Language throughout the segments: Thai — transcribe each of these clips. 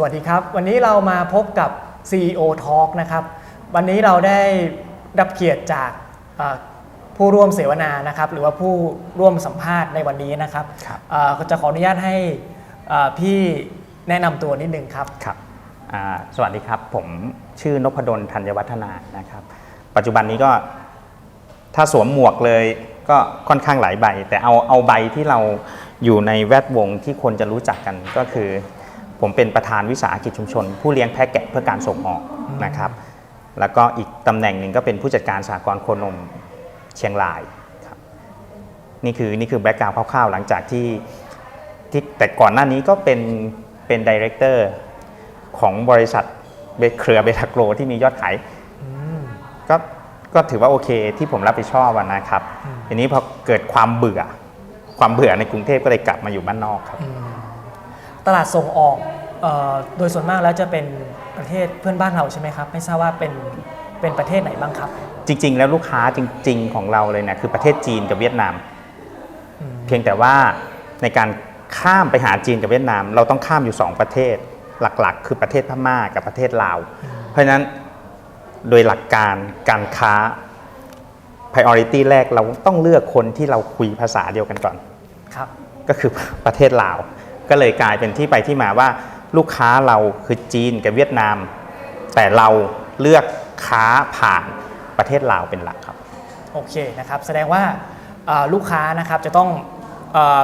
สวัสดีครับ วันนี้เรามาพบกับ CEO Talk นะครับ วันนี้เราได้รับเกียรติจากเอ่อผู้ร่วมเสวนานะครับ หรือว่าผู้ร่วมสัมภาษณ์ในวันนี้นะครับครับเอ่อจะขออนุญาตให้เอ่อพี่แนะนำตัวนิดนึงครับครับอ่าสวัสดีครับ ผมชื่อนพดลธัญวัฒนานะครับ ปัจจุบันนี้ก็ถ้าสวมหมวกเลยก็ค่อนข้างหลายใบ แต่เอาเอาใบที่เราอยู่ในแวดวงที่คนจะรู้จักกันก็คือ ผมเป็นประธานวิสาหกิจชุมชน ผู้เลี้ยงแพะแกะเพื่อการส่งออกนะครับ แล้วก็อีกตำแหน่งหนึ่งก็เป็นผู้จัดการสากลโคนมเชียงรายครับนี่คือนี่คือแบ็กกราวด์คร่าวๆ หลังจากที่ที่แต่ก่อนหน้านี้ก็เป็นเป็นดีเรคเตอร์ของบริษัทเบเครือเบทาโกรที่มียอดขายก็ก็ถือว่าโอเคที่ผมรับผิดชอบอะนะครับทีนี้พอเกิดความเบื่อความเบื่อในกรุงเทพก็เลยกลับมาอยู่บ้านนอกครับ ตลาดส่งออกเอ่อโดยส่วนมากแล้วจะเป็นประเทศเพื่อนบ้านเราใช่ไหมครับ ไม่ทราบว่าเป็นเป็นประเทศไหนบ้างครับ จริง ๆ แล้วลูกค้าจริง ๆ ของเราเลยเนี่ยคือประเทศจีนกับเวียดนาม เพียงแต่ว่าในการข้ามไปหาจีนกับเวียดนาม เราต้องข้ามอยู่ 2 ประเทศหลักๆ คือประเทศพม่ากับประเทศลาว เพราะฉะนั้นโดยหลักการการค้า priority แรกเราต้องเลือกคนที่เราคุยภาษาเดียวกันก่อน ครับ ก็คือประเทศลาว ก็เลยกลายเป็นที่ไปที่มาว่าลูกค้าเราคือจีนกับเวียดนาม แต่เราเลือกค้าผ่านประเทศลาวเป็นหลักครับ โอเคนะครับแสดงว่าเอ่อลูกค้านะครับจะต้องเอ่อ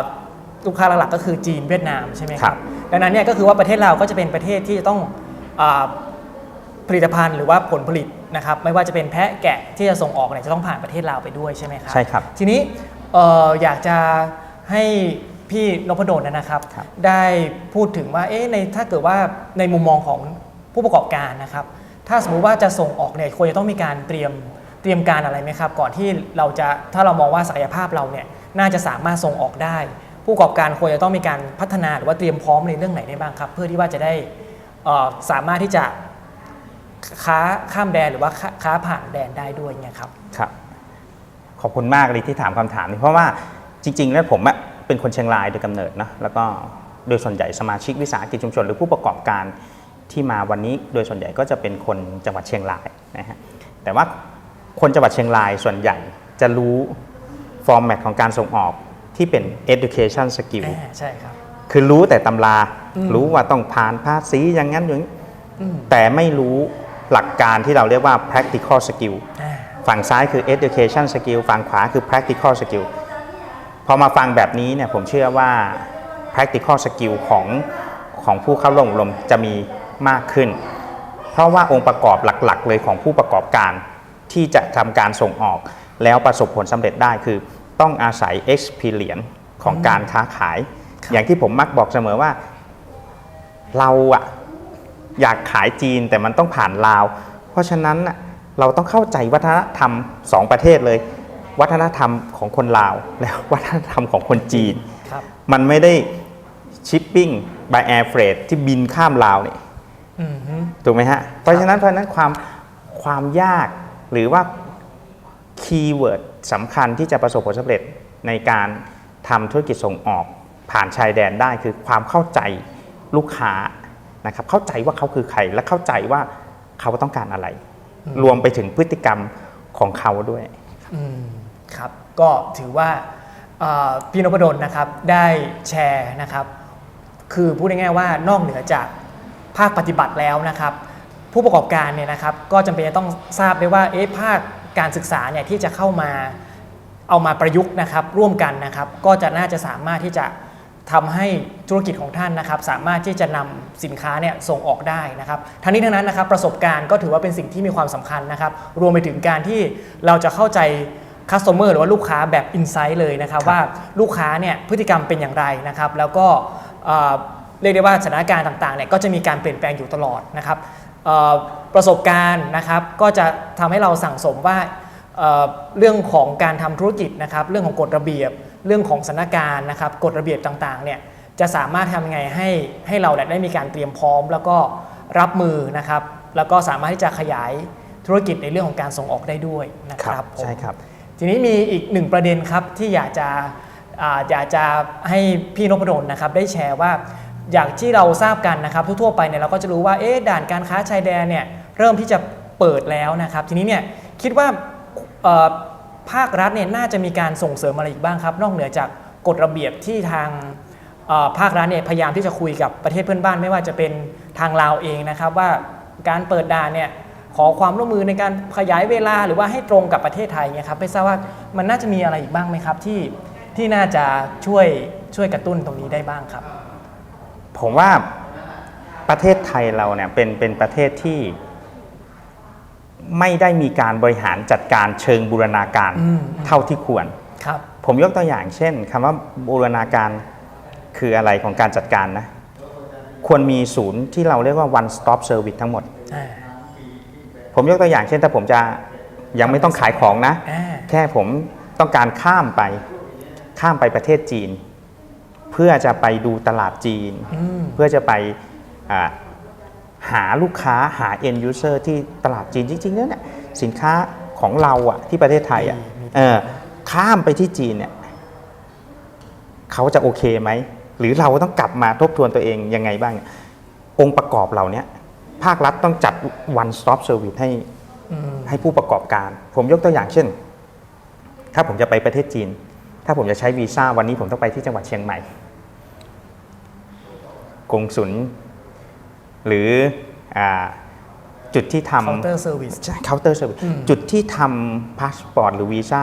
ลูกค้าหลักๆก็คือจีนเวียดนามใช่ไหมคครัรับบดังนั้นเนี่ยก็คือว่าประเทศเราก็จะเป็นประเทศที่จะต้องเอ่อผลิตภัณฑ์หรือว่าผลผลิตนะครับไม่ว่าจะเป็นแพะแกะที่จะส่งออกเนี่ยจะต้องผ่านประเทศลาวไปด้วยใช่ไหมครับใช่ครับทีนี้เอ่ออยากจะให้ พี่นพดลนะครับครับ ได้พูดถึงว่าเอ๊ะในถ้าเกิดว่าในมุมมองของผู้ประกอบการนะครับ ถ้าสมมุติว่าจะส่งออกเนี่ยควรจะต้องมีการเตรียมเตรียมการอะไรไหมครับ ก่อนที่เราจะถ้าเรามองว่าศักยภาพเราเนี่ยน่าจะสามารถส่งออกได้ ผู้ประกอบการควรจะต้องมีการพัฒนาหรือว่าเตรียมพร้อมในเรื่องไหนได้บ้างครับ เพื่อที่ว่าจะได้เอ่อสามารถที่จะค้าข้ามแดนหรือว่าค้าค้าผ่านแดนได้ด้วยเนี่ยครับครับ ขอบคุณมากเลยที่ถามคำถามนี้เพราะว่าจริง ๆ แล้วผมอะ เป็นคนเชียงรายโดยกำเนิดนะแล้วก็โดยส่วนใหญ่สมาชิกวิสาหกิจชุมชน หรือผู้ประกอบการที่มาวันนี้โดยส่วนใหญ่ก็จะเป็นคนจังหวัดเชียงรายนะฮะแต่ว่าคนจังหวัดเชียงรายส่วนใหญ่จะรู้ฟอร์แมตของการส่งออกที่เป็น education skill อ่าใช่ครับคือรู้แต่ตำราอืมรู้ว่าต้องผ่านภาษีอย่างนั้นอย่างนี้อืมแต่ไม่รู้หลักการที่เราเรียกว่า practical skill อ่าฝั่งซ้ายคือ education skill ฝั่งขวาคือ practical skill พอมาฟังแบบนี้เนี่ยผมเชื่อว่า practical skill ของของผู้เข้าร่วมอบรมจะมีมากขึ้น เพราะว่าองค์ประกอบหลักๆ เลยของผู้ประกอบการที่จะทำการส่งออก แล้วประสบผลสำเร็จได้คือต้องอาศัย experience ของการค้าขายครับอย่างที่ผมมักบอกเสมอว่า เราอะอยากขายจีนแต่มันต้องผ่านลาว เพราะฉะนั้นน่ะเราต้องเข้าใจวัฒนธรรมสองประเทศเลย วัฒนธรรมของคนลาวและวัฒนธรรมของคนจีนครับมันไม่ได้ชิปปิ้ง by air freight ที่บินข้ามลาวเนี่ยอืมฮึถูกไหมฮะ เพราะฉะนั้นเพราะฉะนั้นความความยากหรือว่าคีย์เวิร์ดสำคัญที่จะประสบผลสำเร็จในการทำธุรกิจส่งออกผ่านชายแดนได้คือความเข้าใจลูกค้านะครับเข้าใจว่าเขาคือใครและเข้าใจว่าเขาต้องการอะไร รวมไปถึงพฤติกรรมของเขาด้วย อืม ครับก็ถือว่าเอ่อพี่นพดลนะครับได้แชร์นะครับคือพูดง่ายๆว่านอกเหนือจากภาคปฏิบัติแล้วนะครับ ผู้ประกอบการเนี่ยนะครับก็จำเป็นจะต้องทราบด้วยว่าเอ๊ะภาคการศึกษาเนี่ยที่จะเข้ามาเอามาประยุกต์นะครับร่วมกันนะครับ ก็จะน่าจะสามารถที่จะทำให้ธุรกิจของท่านนะครับ สามารถที่จะนำสินค้าเนี่ยส่งออกได้นะครับ ทั้งนี้ทั้งนั้นนะครับประสบการณ์ก็ถือว่าเป็นสิ่งที่มีความสำคัญนะครับ รวมไปถึงการที่เราจะเข้าใจ คัสเตอร์หรือว่าลูกค้าแบบอินไซต์เลยนะครับครับว่าลูกค้าเนี่ยพฤติกรรมเป็นอย่างไรนะครับ แล้วก็เอ่อเรียกได้ว่าสถานการณ์ต่างๆเนี่ยก็จะมีการเปลี่ยนแปลงอยู่ตลอดนะครับเอ่อประสบการณ์นะครับก็จะทำให้เราสั่งสมว่าเอ่อเรื่องของการทำธุรกิจนะครับเรื่องของกฎระเบียบ เรื่องของสถานการณ์นะครับกฎระเบียบต่างๆเนี่ยจะสามารถทำยังไงให้ให้เราเนี่ยได้มีการเตรียมพร้อม แล้วก็รับมือนะครับ แล้วก็สามารถที่จะขยายธุรกิจในเรื่องของการส่งออกได้ด้วยนะครับผมใช่ครับ ทีนี้มีอีกหนึ่งประเด็นครับที่อยากจะอยากจะให้พี่นพดลนะครับได้แชร์ว่าอย่างที่เราทราบกันนะครับ ทั่วๆไปเนี่ยเราก็จะรู้ว่าเอ๊ะด่านการค้าชายแดนเนี่ยเริ่มที่จะเปิดแล้วนะครับ ทีนี้เนี่ยคิดว่าภาครัฐเนี่ยน่าจะมีการส่งเสริมอะไรอีกบ้างครับ นอกเหนือจากกฎระเบียบที่ทางภาครัฐเนี่ยพยายามที่จะคุยกับประเทศเพื่อนบ้าน ไม่ว่าจะเป็นทางลาวเองนะครับ ว่าการเปิดด่านเนี่ย ขอความร่วมมือในการขยายเวลาหรือว่าให้ตรงกับประเทศไทยเนี่ยครับไม่ทราบว่ามันน่าจะมีอะไรอีกบ้างไหมครับที่ที่น่าจะช่วยช่วยกระตุ้นตรงนี้ได้บ้างครับ ผมว่าประเทศไทยเราเนี่ยเป็นเป็นประเทศที่ ไม่ได้มีการบริหารจัดการเชิงบูรณาการอืมเท่าที่ควรครับ ผมยกตัวอย่างเช่นคำว่าบูรณาการคืออะไรของการจัดการนะ ควรมีศูนย์ที่เราเรียกว่า one stop service ทั้งหมดอ่า ผมยกตัวอย่างเช่นถ้าผมจะยังไม่ต้องขายของนะอ่าแค่ผมต้องการข้ามไป ข้ามไปประเทศจีน เพื่อจะไปดูตลาดจีนอืมเพื่อจะไปอ่าหาลูกค้าหา end user ที่ตลาดจีนจริงๆแล้วเนี่ยสินค้าของเราอะที่ประเทศไทยอะมีมีเออข้ามไปที่จีนเนี่ยเขาจะโอเคไหม หรือเราต้องกลับมาทบทวนตัวเองยังไงบ้าง องค์ประกอบเหล่าเนี้ย ภาครัฐต้องจัด one stop service ให้อืมให้ผู้ประกอบการ ผมยกตัวอย่างเช่น ถ้าผมจะไปประเทศจีน ถ้าผมจะใช้วีซ่าวันนี้ผมต้องไปที่จังหวัดเชียงใหม่กงสุลหรืออาจุดที่ทเคาน์เตอร์เซอร์วิสำเคาน์เตอร์เซอร์วิสอืมจุดที่ทำพาสปอร์ตหรือวีซ่า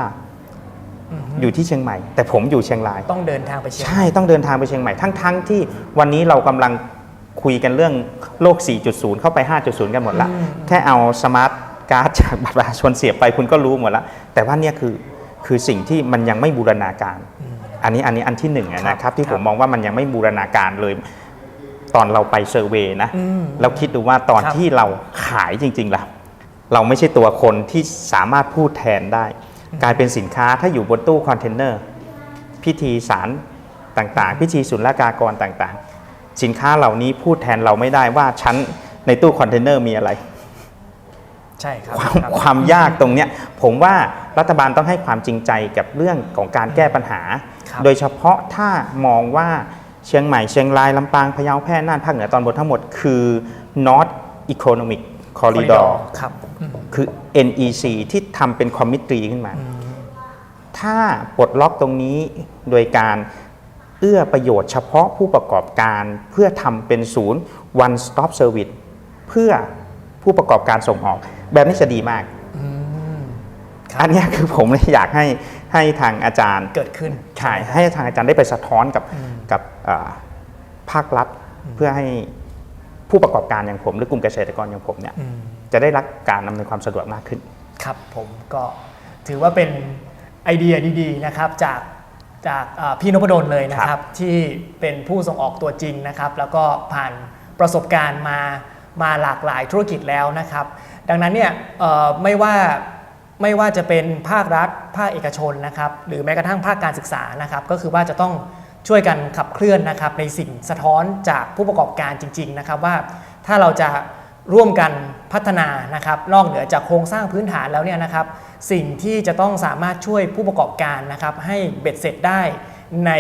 อยู่ที่เชียงใหม่ แต่ผมอยู่เชียงราย ต้องเดินทางไปเชียงใหม่ใช่ต้องเดินทางไปเชียงใหม่ทั้งๆที่วันนี้เรากำลัง คุยกันเรื่องโลก 4.0 เข้าไป 5.0 กันหมดละอืมแค่เอาสมาร์ทการ์ดจากบัตรประชาชนเสียบไปคุณก็รู้หมดละ แต่ว่าเนี่ยคือคือสิ่งที่มันยังไม่บูรณาการ อันนี้อันนี้อันที่หนึ่งอะนะครับที่ครัผบมมองว่ามันยังไม่บูรณาการเลย ตอนเราไปเซอร์เวย์นะอืมแล้วคิดดูว่าตอนครับที่เราขายจริงๆล่ะเราไม่ใช่ตัวคนที่สามารถพูดแทนได้ กลายเป็นสินค้าถ้าอยู่บนตู้คอนเทนเนอร์พิธีสารต่างๆ พิธีศุลกากรต่างๆ สินค้าเหล่านี้พูดแทนเราไม่ได้ว่าชั้นในตู้คอนเทนเนอร์มีอะไร ใช่ครับความครับความยากตรงเนี้ยผมว่ารัฐบาลต้องให้ความจริงใจกับเรื่องของการแก้ปัญหาครับโดยเฉพาะถ้ามองว่าเชียงใหม่เชียงรายลำปางพะเยาแพร่น่านภาคเหนือตอนบนทั้งหมดคือ North Economic Corridor ครับอืมคือ NEC ที่ทำเป็นคอมมิตรีขึ้นมา ถ้าปลดล็อกตรงนี้โดยการ เอื้อประโยชน์เฉพาะผู้ประกอบการเพื่อทำเป็นศูนย์ one stop service เพื่อผู้ประกอบการส่งออก แบบนี้จะดีมากครับอันเนี้ยคือผมเลยอยากให้ให้ทางอาจารย์เกิดขึ้นใช่ให้ทางอาจารย์ได้ไปสะท้อนกับกับอ่าภาครัฐเพื่อให้ผู้ประกอบการอย่างผม หรือกลุ่มเกษตรกรอย่างผมเนี่ยอืมจะได้รับการอำนวยความสะดวกมากขึ้น ครับผมก็ถือว่าเป็นไอเดียดีๆนะครับจาก จากอ่าพี่นพดลเลยนะครับ ที่เป็นผู้ส่งออกตัวจริงนะครับ แล้วก็ผ่านประสบการณ์มามาหลากหลายธุรกิจแล้วนะครับ ดังนั้นเนี่ยเอ่อไม่ว่าไม่ว่าจะเป็นภาครัฐภาคเอกชนนะครับ หรือแม้กระทั่งภาคการศึกษานะครับ ก็คือว่าจะต้องช่วยกันขับเคลื่อนนะครับ ในสิ่งสะท้อนจากผู้ประกอบการจริง ๆ นะครับ ว่าถ้าเราจะ ร่วมกันพัฒนานะครับนอกเหนือจากโครงสร้างพื้นฐานแล้วเนี่ยนะครับ สิ่งที่จะต้องสามารถช่วยผู้ประกอบการนะครับ ให้เบ็ดเสร็จได้ใน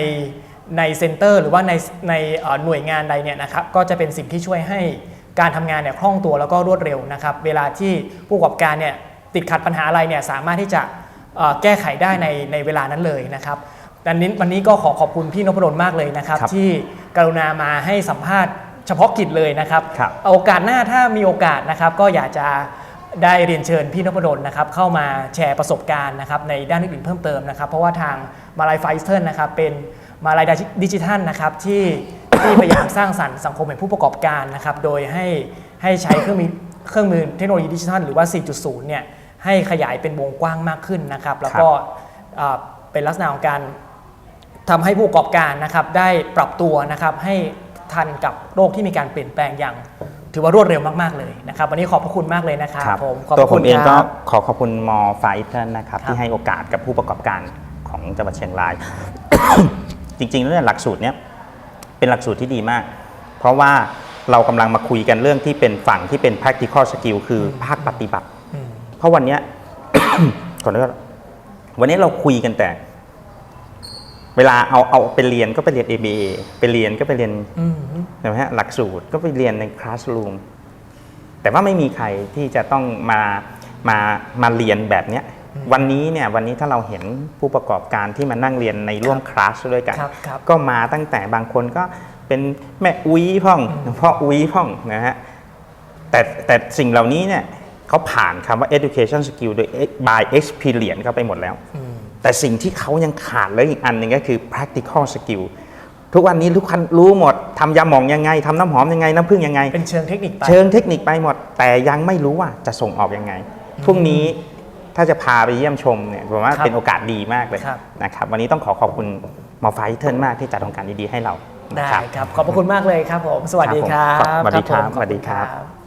ในเซ็นเตอร์หรือว่าในในเอ่อหน่วยงานใดเนี่ยนะครับ ก็จะเป็นสิ่งที่ช่วยให้การทำงานเนี่ยคล่องตัวแล้วก็รวดเร็วนะครับ เวลาที่ผู้ประกอบการเนี่ยติดขัดปัญหาอะไรเนี่ยสามารถที่จะเอ่อแก้ไขได้ในในเวลานั้นเลยนะครับดังนี้วันนี้ก็ขอขอบคุณพี่นพดลมากเลยนะครับครับที่กรุณามาให้สัมภาษณ์ เฉพาะกิจเลยนะครับครับโอกาสหน้าถ้ามีโอกาสนะครับก็อยากจะได้เรียนเชิญพี่นพดลนะครับเข้ามาแชร์ประสบการณ์นะครับในด้านอื่นๆเพิ่มเติมนะครับ เพราะว่าทางมาลายไฟสเทิร์นนะครับเป็นมาลายดิจิทัลนะครับที่ที่พยายามสร้างสรรค์สังคมแห่งผู้ประกอบการนะครับโดยให้ให้ใช้เครื่องมือเครื่องมือเทคโนโลยีดิจิทัลหรือว่า 4.0 เนี่ยให้ขยายเป็นวงกว้างมากขึ้นนะครับ แล้วก็เอ่อเป็นลักษณะของการทำให้ผู้ประกอบการนะครับได้ปรับตัวนะครับให้ ทันกับโลกที่มีการเปลี่ยนแปลงอย่าง ถือว่ารวดเร็วมาก ๆ เลยนะครับ วันนี้ขอบพระคุณมากเลยนะครับครับผมขอบพตัวระผคุมณเองคก็รับ ขอขอบคุณมอไฟเทนนะครับครับ ที่ให้โอกาสกับผู้ประกอบการของจังหวัดเชียงราย จริงๆแล้วเนี่ยหลักสูตรเนี้ยเป็นหลักสูตรที่ดีมาก เพราะว่าเรากำลังมาคุยกันเรื่องที่เป็นฝั่งที่เป็น practical skill คือภาคปฏิบัติ อืม เพราะวันเนี้ยก่อนที่วันนี้เราคุยกันแต่ เวลาเอาเอาไปเรียนก็ไปเรียน ABA ไปเรียนก็ไปเรียนอืมใช่ไหมฮะหลักสูตรก็ไปเรียนในคลาสรูมแต่ว่าไม่มีใครที่จะต้องมามามาเรียนแบบเนี้ยวันนี้เนี่ยวันนี้ถ้าเราเห็นผู้ประกอบการที่มานั่งเรียนในร่วมคลาสด้วยกันครับครับก็มาตั้งแต่บางคนก็เป็นแม่อุ้ยพ่องพ่ออุ้ยพ่องนะฮะแต่แต่สิ่งเหล่านี้เนี่ยเขาผ่านคำว่า education skill โดย by experience เข้าไปหมดแล้วอืม แต่สิ่งที่เขายังขาดเลยอีกอันหนึ่งก็คือ practical skill ทุกวันนี้ทุกคนรู้หมดทำยาหมองยังไงทำน้ำหอมยังไงน้ำผึ้งยังไง เป็นเชิงเทคนิคไปเชิงเทคนิคไปหมด แต่ยังไม่รู้ว่าจะส่งออกยังไงพรุ่งนี้ถ้าจะพาไปเยี่ยมชมเนี่ยผมว่าครับเป็นโอกาสดีมากเลยครับนะครับ วันนี้ต้องขอขอบคุณหมอไฟเทิร์นมากที่จัดโครงการดีๆให้เราได้นะครับครับ ขอบพระคุณมากเลยครับผม สวัสดีครับครับผมสวัสดีครับผมสวัสดีครับขอณ